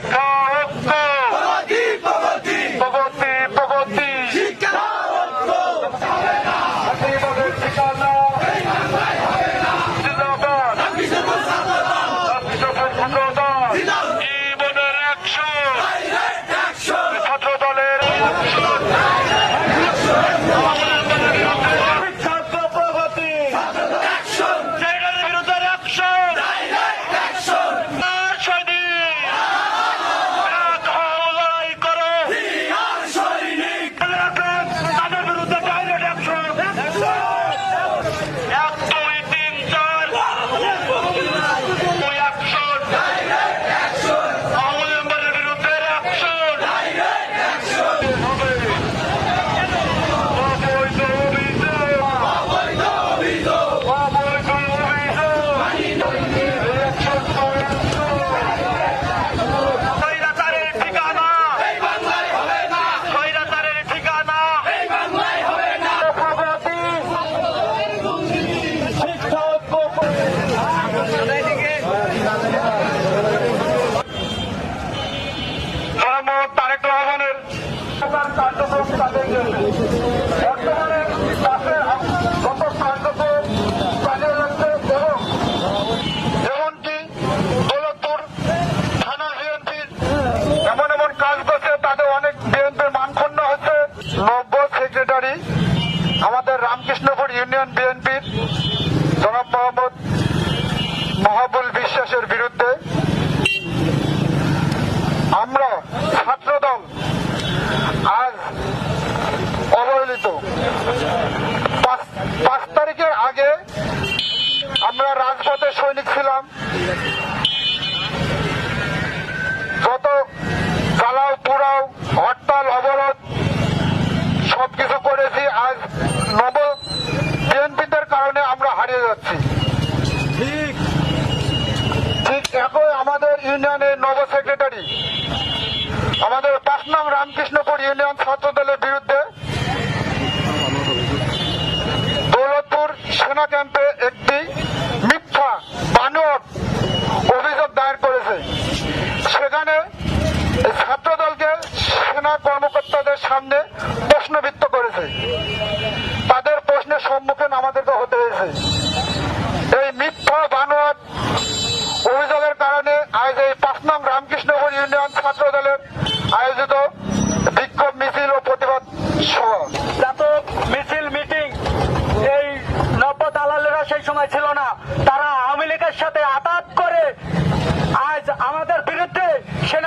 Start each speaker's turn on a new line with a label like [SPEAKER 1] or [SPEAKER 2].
[SPEAKER 1] Oh! তাদের এমন এমন কাজ করছে অনেক বিএনপির হচ্ছে। সেক্রেটারি আমাদের রামকৃষ্ণপুর ইউনিয়ন মহাবুল বিশ্বাসের বিরুদ্ধে আমরা ছাত্রদল আজ অবহেলিত পাঁচ তারিখের আগে আমরা রাজপথে সৈনিক ছিলাম। যত জ্বালাও পোড়াও হরতাল অবরোধ সবকিছু করেছি আজ নব বিএনপিদের কারণে আমরা হারিয়ে যাচ্ছি। ঠিক। ঠিক একই আমাদের ইউনিয়নের নব সেক্রেটারি আমাদের পাঁচ নাম রামকৃষ্ণপুর ইউনিয়ন ছাত্র দলের বিরুদ্ধে দৌলতপুর সেনা ক্যাম্পে একটি মিথ্যা বানোয়াট অভিযোগ দায়ের করেছে। সেখানে এই ছাত্র দলকে সেনা কর্মকর্তাদের সামনে প্রশ্নবিত্ত করেছে। তাদের প্রশ্নের সম্মুখীন আমাদেরকে হতে হয়েছে। এই মিথ্যা বানোয়াট অভিযোগের কারণে আজ এই পাঁচ নং রামকৃষ্ণপুর না। তারা